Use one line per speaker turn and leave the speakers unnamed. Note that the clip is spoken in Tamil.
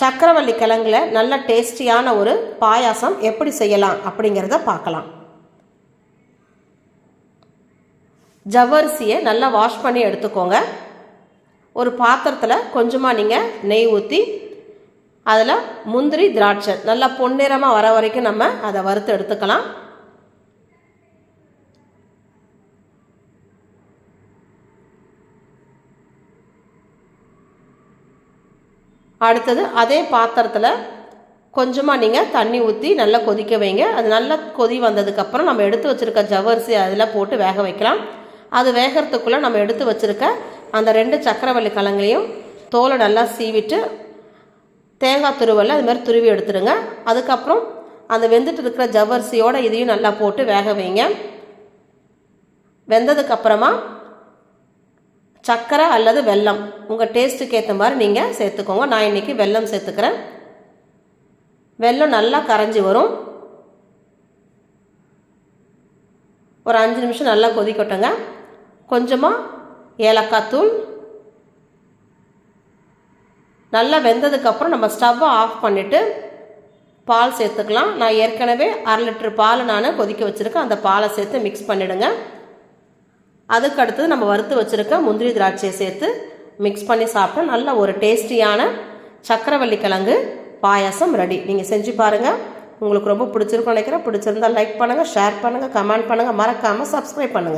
சக்கரவள்ளி கிழங்குல நல்ல டேஸ்டியான ஒரு பாயாசம் எப்படி செய்யலாம் அப்படிங்கிறத பார்க்கலாம். ஜவ்வரிசியை நல்லா வாஷ் பண்ணி எடுத்துக்கோங்க. ஒரு பாத்திரத்தில் கொஞ்சமாக நீங்கள் நெய் ஊற்றி அதில் முந்திரி திராட்சை. நல்லா பொன்னிறமாக வர வரைக்கும் நம்ம அதை வறுத்து எடுத்துக்கலாம். அடுத்தது அதே பாத்திரத்தில் கொஞ்சமாக நீங்கள் தண்ணி ஊற்றி நல்லா கொதிக்க வைங்க. அது நல்லா கொதி வந்ததுக்கப்புறம் நம்ம எடுத்து வச்சுருக்க ஜவ்வரிசி அதில் போட்டு வேக வைக்கலாம். அது வேகிறதுக்குள்ளே நம்ம எடுத்து வச்சுருக்க அந்த ரெண்டு சக்கரவள்ளி கலங்களையும் தோலை நல்லா சீவிட்டு தேங்காய் துருவல் அது மாதிரி துருவி எடுத்துடுங்க. அதுக்கப்புறம் அந்த வெந்துட்டு இருக்கிற ஜவ்வரிசியோடு இதையும் நல்லா போட்டு வேக வைங்க. வெந்ததுக்கப்புறமா சர்க்கரை அல்லது வெல்லம். உங்கள் டேஸ்ட்டுக்கு ஏற்ற மாதிரி நீங்கள் சேர்த்துக்கோங்க. நான் இன்றைக்கி வெல்லம் சேர்த்துக்கிறேன். வெல்லம் நல்லா கரைஞ்சி வரும். ஒரு அஞ்சு நிமிஷம் நல்லா கொதிக்கட்டுங்க. கொஞ்சமாக ஏலக்காய் தூள். நல்லா வெந்ததுக்கப்புறம் நம்ம ஸ்டவ்வை ஆஃப் பண்ணிவிட்டு பால் சேர்த்துக்கலாம். நான் ஏற்கனவே அரை லிட்டர் பால் நான் கொதிக்க வச்சுருக்கேன். அந்த பாலை சேர்த்து மிக்ஸ் பண்ணிவிடுங்க அதுக்கு அடுத்தது நம்ம வறுத்து வச்சுருக்க முந்திரி திராட்சையை சேர்த்து மிக்ஸ் பண்ணி சாப்பிட்டா நல்ல ஒரு டேஸ்டியான சக்கரவள்ளி கிழங்கு பாயாசம் ரெடி நீங்கள் செஞ்சு பாருங்கள் உங்களுக்கு ரொம்ப பிடிச்சிருக்கும் நினைக்கிறேன். பிடிச்சிருந்தா லைக் பண்ணுங்கள் ஷேர் பண்ணுங்கள் கமெண்ட் பண்ணுங்கள் மறக்காமல் சப்ஸ்கிரைப் பண்ணுங்கள்